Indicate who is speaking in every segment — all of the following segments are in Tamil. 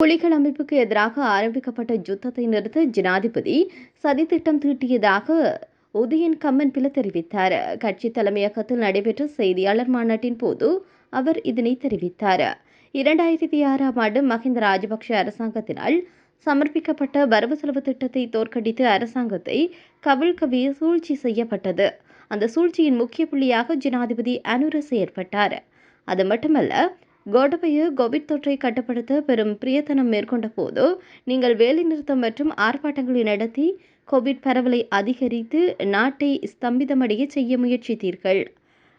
Speaker 1: புலிகள் அமைப்புக்கு எதிராக ஆரம்பிக்கப்பட்ட யுத்தத்தை நிறுத்த ஜனாதிபதி சதித்திட்டம் தீட்டியதாக உதயன் கம்மன் பில தெரிவித்தார். கட்சி தலைமையகத்தில் நடைபெற்ற செய்தியாளர் மாநாட்டின் போது அவர் இதனை தெரிவித்தார். இரண்டாயிரத்தி ஆறாம் ஆண்டு மஹிந்த ராஜபக்ஷ அரசாங்கத்தினால் சமர்ப்பிக்கப்பட்ட வரவு செலவு திட்டத்தை தோற்கடித்து அரசாங்கத்தை கவிழ்கவிய சூழ்ச்சி செய்யப்பட்டது. அந்த சூழ்ச்சியின் முக்கிய புள்ளியாக ஜனாதிபதி அனுர செயற்பட்டார் அது மட்டுமல்ல கோடபய கோவிட் தொற்றை கட்டுப்படுத்த பெரும் பிரியத்தனம் மேற்கொண்ட போது நீங்கள் வேலைநிறுத்தம் மற்றும் ஆர்ப்பாட்டங்களை நடத்தி கோவிட் பரவலை அதிகரித்து நாட்டை ஸ்தம்பிதமடைய செய்ய முயற்சித்தீர்கள்.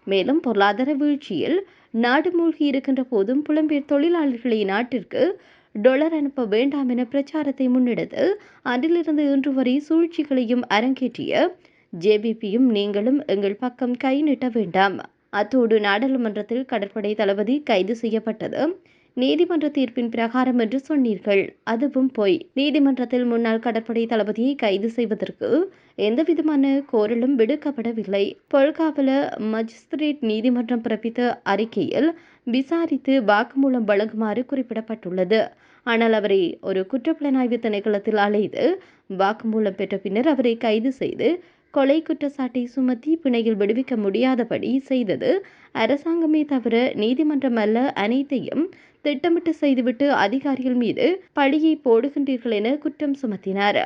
Speaker 1: மேலும் பொருளாதார வீழ்ச்சியில் நாடு மூழ்கி இருக்கின்ற போதும் புலம்பெயர் தொழிலாளர்களை நாட்டிற்கு டொலர் அனுப்ப வேண்டாம் என பிரச்சாரத்தை முன்னெடுத்து அன்றிலிருந்து இன்று வரை சூழ்ச்சிகளையும் அரங்கேற்றிய ஜேபிபியும் நீங்களும் எங்கள் பக்கம் கை நீட்ட வேண்டாம். அத்தோடு நாடாளுமன்றத்தில் கடற்படை தளபதி கைது செய்யப்பட்டது. நீதிமன்ற தீர்ப்பின் பிரகாரம் என்று சொன்னீர்கள். அதுவும் பொய். நீதிமன்றத்தில் முன்னாள் கடற்படை தளபதியை கைது செய்வதற்கு எந்தவிதமான கோரலும் விடுக்கப்படவில்லை. பொல்காவல மஜிஸ்திரேட் நீதிமன்றம் பிறப்பித்த அறிக்கையில் விசாரித்து வாக்குமூலம் வழங்குமாறு குறிப்பிடப்பட்டுள்ளது. ஆனால் அவரை ஒரு குற்றப்புலனாய்வு திணைக்களத்தில் அலைந்து வாக்குமூலம் பெற்ற பின்னர் அவரை கைது செய்து கொலை குற்றச்சாட்டை சுமத்தி பிணையில் விடுவிக்க முடியாதபடி செய்தது. அரசாங்கமே தவிர நீதிமன்றம் அல்ல அனைத்தையும் திட்டமிட்டு செய்துவிட்டு அதிகாரிகள் மீது பழியை போடுகின்றீர்கள் என குற்றம் சுமத்தினார்.